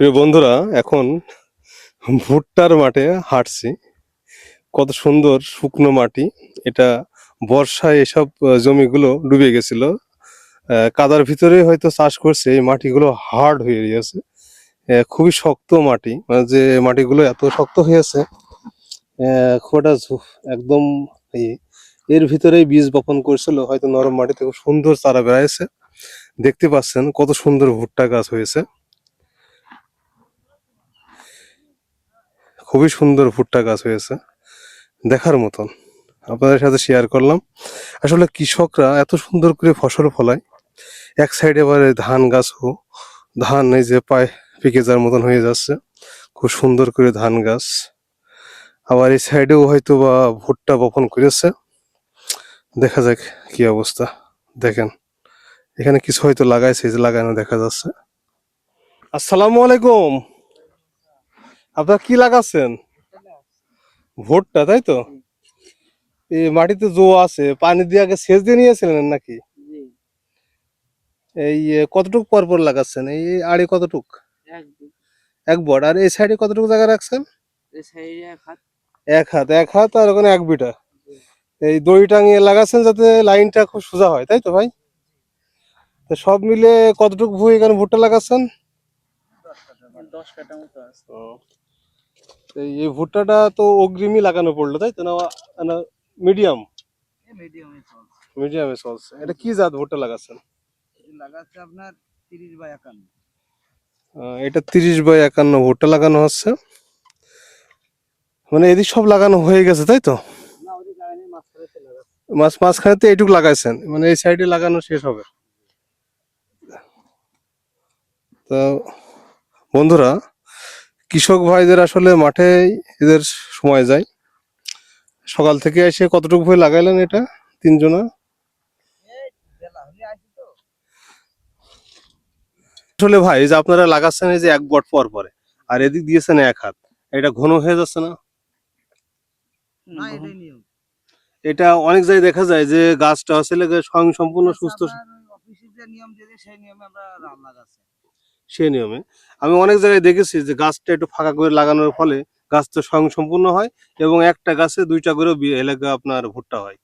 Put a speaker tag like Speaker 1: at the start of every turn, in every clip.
Speaker 1: প্রিয় বন্ধুরা এখন ভুট্টার মাঠে হাঁটছি। কত সুন্দর শুকনো মাটি। এটা বর্ষায় এসব জমিগুলো ডুবে গেছিল। কাদার ভিতরে হয়তো চাষ করছে এই মাটিগুলো হার্ড হয়ে আহ, খুবই শক্ত মাটি। মানে যে মাটিগুলো এত শক্ত হয়েছে খুব একদম। এর ভিতরেই বীজ বপন করছিল। হয়তো নরম মাটিতে খুব সুন্দর চারা বেড়াইছে। দেখতে পাচ্ছেন কত সুন্দর ভুট্টা গাছ হয়েছে। খুবই সুন্দর ভুট্টা গাছ হয়েছে। দেখার মতন। আপনাদের সাথে শেয়ার করলাম। আসলে কৃষকরা এত সুন্দর করে ফসল ফলায়। এক সাইডে এবারে ধান গাছও ধান এই যে পায়ে পেকে যাওয়ার মতন হয়ে যাচ্ছে। খুব সুন্দর করে ধান গাছ। আবার এই সাইডেও হয়তো বা ভুট্টা বপন করেছে। দেখা যাক কি অবস্থা। দেখেন, এখানে কিছু হয়তো লাগাইছে যে লাগানো দেখা যাচ্ছে। আসসালামু আলাইকুম। আপনারা কি লাগাচ্ছেন? ভুট্টা তাই তো? এই মাটিতে জো আছে পানি দিয়ে আগে সেচ দিয়ে নিয়েছিলেন নাকি? এই কতটুক পর পর লাগাচ্ছেন? এই আড়ে কতটুক? এক বড়। আর এই সাইডে কতটুকু জায়গা রাখছেন? এক হাত। এক হাত। আর ওখানে এক বিটা। এই দড়ি টাঙিয়ে লাগাচ্ছেন যাতে লাইনটা খুব সোজা হয় তাই তো ভাই? তো সব মিলে কতটুকু ভুঁই এখানে ভুট্টা লাগাচ্ছেন?
Speaker 2: দশ কাটা মতো আছে।
Speaker 1: এই ভুট্টাটা তো অগ্রিমই লাগানো পড়ল তাই তো? না মিডিয়াম
Speaker 2: মিডিয়ামে চলছে।
Speaker 1: এটা কি জাত ভুট্টা লাগাচ্ছেন?
Speaker 2: লাগাচ্ছে আপনার তিরিশ বাই একান্ন।
Speaker 1: এটা তিরিশ বাই একান্ন ভুট্টা লাগানো হচ্ছে। মানে এদিক সব লাগানো হয়ে গেছে তাই তো?
Speaker 2: লাগানি মাঝখানে
Speaker 1: মাছ মাঝখানেতে এইটুকু লাগাইছেন মানে এই সাইডে লাগানো শেষ হবে। তো বন্ধুরা কৃষক ভাইদের আসলে মাঠে এদের সময় যায়। সকাল থেকে এসে কতটুকু ভুঁই লাগাইলেন এটা তিনজনা? আসলে ভাই যে আপনারা লাগাচ্ছেন এই যে এক বট পর পরে আর এদিক দিয়েছেন এক হাত এটা ঘন হয়ে যাচ্ছে না? এটা অনেক জায়গায় দেখা যায় যে গাছটা আসলে স্বয়ং সম্পূর্ণ সুস্থ।
Speaker 2: নিয়ম সেই নিয়মে আমরা লাগাচ্ছি
Speaker 1: সে নিয়মে। আমি অনেক জায়গায় দেখেছি যে গাছটা একটু ফাঁকা করে লাগানোর ফলে গাছটা স্বয়ং সম্পূর্ণ হয় এবং একটা গাছে দুইটা করে এলাকা আপনার ভুট্টা হয়।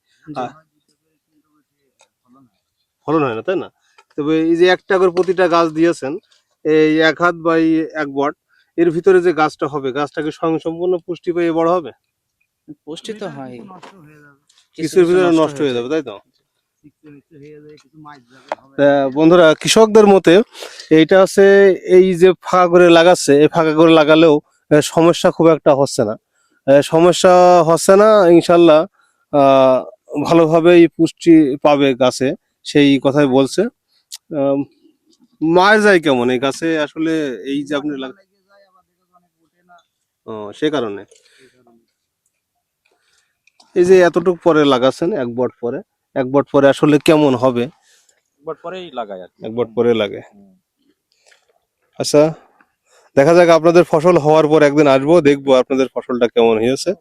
Speaker 1: ফলন হয় না তাই না? তবে এই যে একটা করে প্রতিটা গাছ দিয়েছেন এই এক হাত বাই এক বট এর ভিতরে যে গাছটা হবে গাছটাকে স্বয়ং সম্পূর্ণ পুষ্টি পেয়ে বড় হবে?
Speaker 3: পুষ্টি তো হয়।
Speaker 1: কিছুর ভিতরে নষ্ট হয়ে যাবে তাই তো?
Speaker 2: হয়ে
Speaker 1: তা বন্ধুরা কৃষকদের মতে এইটা হচ্ছে এই যে ফাঁকা করে লাগাচ্ছে এই ফাঁকা করে লাগালেও সমস্যা খুব একটা হচ্ছে না। সমস্যা হচ্ছে না ইনশাল্লাহ ভালোভাবেই পুষ্টি পাবে গাছে সেই কথাই বলছে। মার যায় কেমন? এই গাছে আসলে এই যে আপনি ও, সে কারণে। এই যে এতটুকু পরে লাগাচ্ছেন এক বট পরে এক বট পরে আসলে কেমন হবে?
Speaker 4: একবার পরেই কি।
Speaker 1: এক বট পরে লাগে আচ্ছা দেখা যাক আপনাদের ফসল হওয়ার পর একদিন আসব দেখব আপনাদের ফসলটা কেমন হয়েছে।